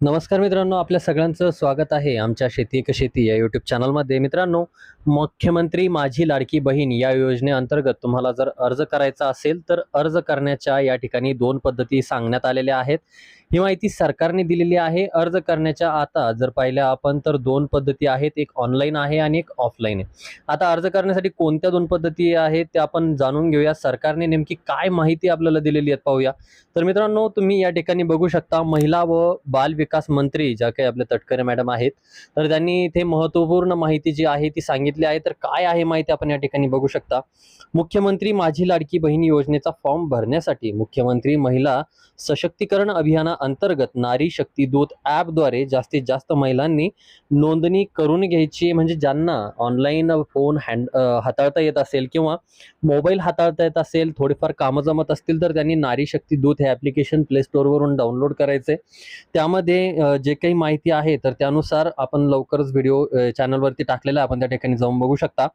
नमस्कार मित्रांनो आपल्या सगळ्यांचं स्वागत आहे आमच्या शेती एक शेती या यूट्यूब चॅनलमध्ये मित्रांनो मुख्यमंत्री माझी लाडकी बहीण या योजनेअंतर्गत तुम्हाला जर अर्ज करायचा असेल तर अर्ज करण्याच्या या ठिकाणी दोन पद्धती सांगण्यात आलेल्या आहेत. ही माहिती सरकारने दिलेली आहे. अर्ज करण्याच्या आता जर पाहिल्या आपण तर दोन पद्धती आहेत. एक ऑनलाईन आहे आणि एक ऑफलाईन आहे. आता अर्ज करण्यासाठी कोणत्या दोन पद्धती आहेत त्या आपण जाणून घेऊया. सरकारने नेमकी काय माहिती आपल्याला दिलेली आहे पाहूया. तर मित्रांनो तुम्ही या ठिकाणी बघू शकता महिला व बाल विकास मंत्री ज्या काही आपल्या तटकरे मॅडम आहेत तर त्यांनी इथे महत्त्वपूर्ण माहिती जी आहे ती सांगितली आहे. तर काय आहे माहिती आपण या ठिकाणी बघू शकता. मुख्यमंत्री माझी लाडकी बहीण योजनेचा फॉर्म भरण्यासाठी मुख्यमंत्री महिला सशक्तीकरण अंतर्गत नारी शक्ती दूत ॲपद्वारे जास्तीत जास्त महिलांनी नोंदणी करून घ्यायची. म्हणजे ज्यांना ऑनलाईन फोन हँड हाताळता येत असेल किंवा मोबाईल हाताळता येत असेल थोडेफार कामं जमत असतील तर त्यांनी नारी शक्ती दूत हे ॲप्लिकेशन प्ले स्टोअरवरून डाउनलोड करायचे. त्यामध्ये जे काही माहिती आहे तर त्यानुसार आपण लवकरच व्हिडिओ चॅनलवरती टाकलेला आपण त्या ठिकाणी जाऊन बघू शकता.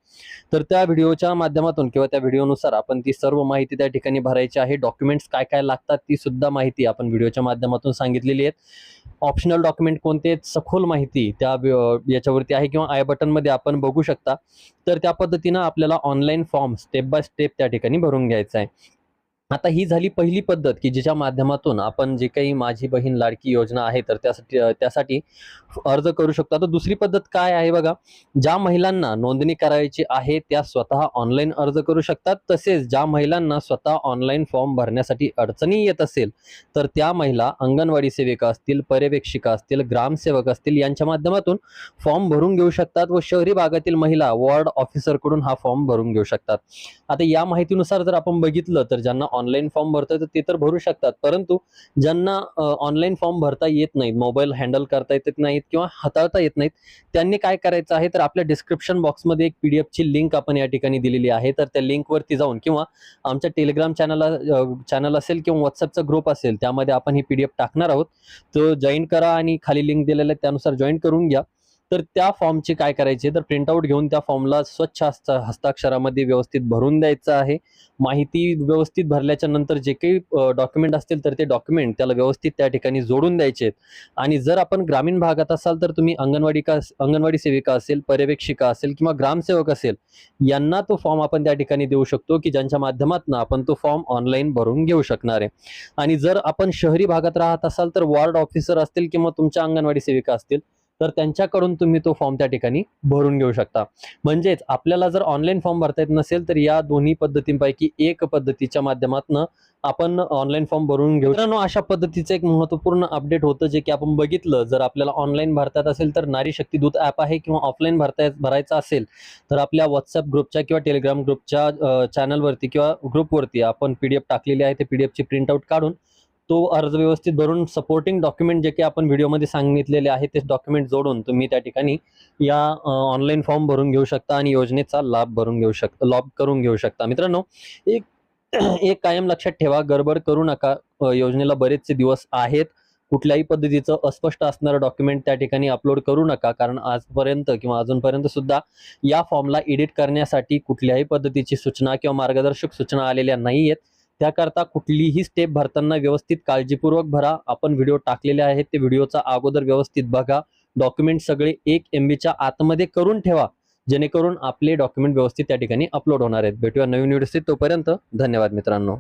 तर त्या व्हिडिओच्या माध्यमातून किंवा त्या व्हिडिओनुसार आपण ती सर्व माहिती त्या ठिकाणी भरायची आहे. डॉक्युमेंट्स काय काय लागतात ती सुद्धा माहिती आपण व्हिडिओच्या माध्यमातून सांगितलेली आहेत. ऑप्शनल डॉक्युमेंट कोणते सखोल माहिती त्या याच्यावरती आहे किंवा आय बटनमध्ये आपण बघू शकता. तर त्या पद्धतीनं आपल्याला online form step by step त्या ठिकाणी भरून घ्यायचा आहे. आता ही झाली पहिली पद्धत की जिच्या माध्यमातून आपण जे काही माझी बहीण लाडकी योजना आहे तर त्यासाठी त्यासाठी अर्ज करू शकतो. आता दुसरी पद्धत काय आहे बघा ज्या महिलांना नोंदणी करायची आहे त्या स्वतः ऑनलाईन अर्ज करू शकतात. तसेच ज्या महिलांना स्वतः ऑनलाईन फॉर्म भरण्यासाठी अडचणी येत असेल तर त्या महिला अंगणवाडी सेविका असतील पर्यवेक्षिका असतील ग्रामसेवक असतील यांच्या माध्यमातून फॉर्म भरून घेऊ शकतात व शहरी भागातील महिला वॉर्ड ऑफिसरकडून हा फॉर्म भरून घेऊ शकतात. आता या माहितीनुसार जर आपण बघितलं तर ज्यांना ऑनलाईन फॉर्म भरतोय तर ते तर भरू शकतात. परंतु ज्यांना ऑनलाईन फॉर्म भरता येत नाहीत मोबाईल हँडल करता येत नाहीत किंवा हाताळता येत नाहीत त्यांनी काय करायचं आहे तर आपल्या डिस्क्रिप्शन बॉक्समध्ये एक पीडीएफची लिंक आपण या ठिकाणी दिलेली आहे. तर त्या लिंकवरती जाऊन किंवा आमच्या टेलिग्राम चॅनलला चॅनल असेल किंवा व्हॉट्सअपचा ग्रुप असेल त्यामध्ये आपण ही पी डी एफ टाकणार आहोत. तो जॉईन करा आणि खाली लिंक दिलेलं आहे त्यानुसार जॉईन करून घ्या. तर त्या फॉर्मची काय करायची तर प्रिंटआउट घेऊन त्या फॉर्मला स्वच्छ हस्त हस्ताक्षरामध्ये व्यवस्थित भरून द्यायचं आहे. माहिती व्यवस्थित भरल्याच्या नंतर जे काही डॉक्युमेंट असतील तर ते डॉक्युमेंट त्याला व्यवस्थित त्या ठिकाणी जोडून द्यायचे आणि जर आपण ग्रामीण भागात असाल तर तुम्ही अंगणवाडी का अंगणवाडी सेविका असेल पर्यवेक्षिका असेल किंवा ग्रामसेवक असेल यांना तो फॉर्म आपण त्या ठिकाणी देऊ शकतो की ज्यांच्या माध्यमातून आपण तो फॉर्म ऑनलाईन भरून घेऊ शकणार आहे. आणि जर आपण शहरी भागात राहत असाल तर वॉर्ड ऑफिसर असतील किंवा तुमच्या अंगणवाडी सेविका असतील तर त्यांच्याकडून तुम्ही तो फॉर्म त्या ठिकाणी भरून घेऊ शकता. म्हणजेच आपल्याला जर ऑनलाईन फॉर्म भरता येत नसेल तर या दोन्ही पद्धतींपैकी एक पद्धतीच्या माध्यमातून आपण ऑनलाईन फॉर्म भरून घेऊ. मित्रांनो अशा पद्धतीचं एक महत्त्वपूर्ण अपडेट होतं जे की आपण बघितलं. जर आपल्याला ऑनलाईन भरता येत असेल तर नारी शक्ती दूत ॲप आहे किंवा ऑफलाईन भरता भरायचं असेल तर आपल्या व्हॉट्सअप ग्रुपच्या किंवा टेलिग्राम ग्रुपच्या चॅनलवरती किंवा ग्रुपवरती आपण पी डी एफ टाकलेली आहे ते पी डी एफची प्रिंटआउट काढून तो अर्ज व्यवस्थित भरून सपोर्टिंग डॉक्युमेंट जे काही आपण व्हिडिओमध्ये सांगितलेले आहे ते डॉक्युमेंट जोडून तुम्ही त्या ठिकाणी या ऑनलाईन फॉर्म भरून घेऊ शकता आणि योजनेचा लाभ भरून घेऊ शकता लाभ करून घेऊ शकता. मित्रांनो एक एक कायम लक्षात ठेवा गडबड करू नका. योजनेला बरेचसे दिवस आहेत. कुठल्याही पद्धतीचं अस्पष्ट असणारं डॉक्युमेंट त्या ठिकाणी अपलोड करू नका. कारण आजपर्यंत किंवा अजूनपर्यंत सुद्धा या फॉर्मला एडिट करण्यासाठी कुठल्याही पद्धतीची सूचना किंवा मार्गदर्शक सूचना आलेल्या नाही आहेत त्याकरता कुठलीही स्टेप भरताना व्यवस्थित काळजीपूर्वक भरा. आपण व्हिडिओ टाकलेले आहेत ते व्हिडिओचा अगोदर व्यवस्थित बघा. डॉक्युमेंट सगळे एक एम बीच्या आतमध्ये करून ठेवा. जेणेकरून आपले डॉक्युमेंट व्यवस्थित त्या ठिकाणी अपलोड होणार आहेत. भेटूया नवीन व्हिडिओ तोपर्यंत धन्यवाद मित्रांनो.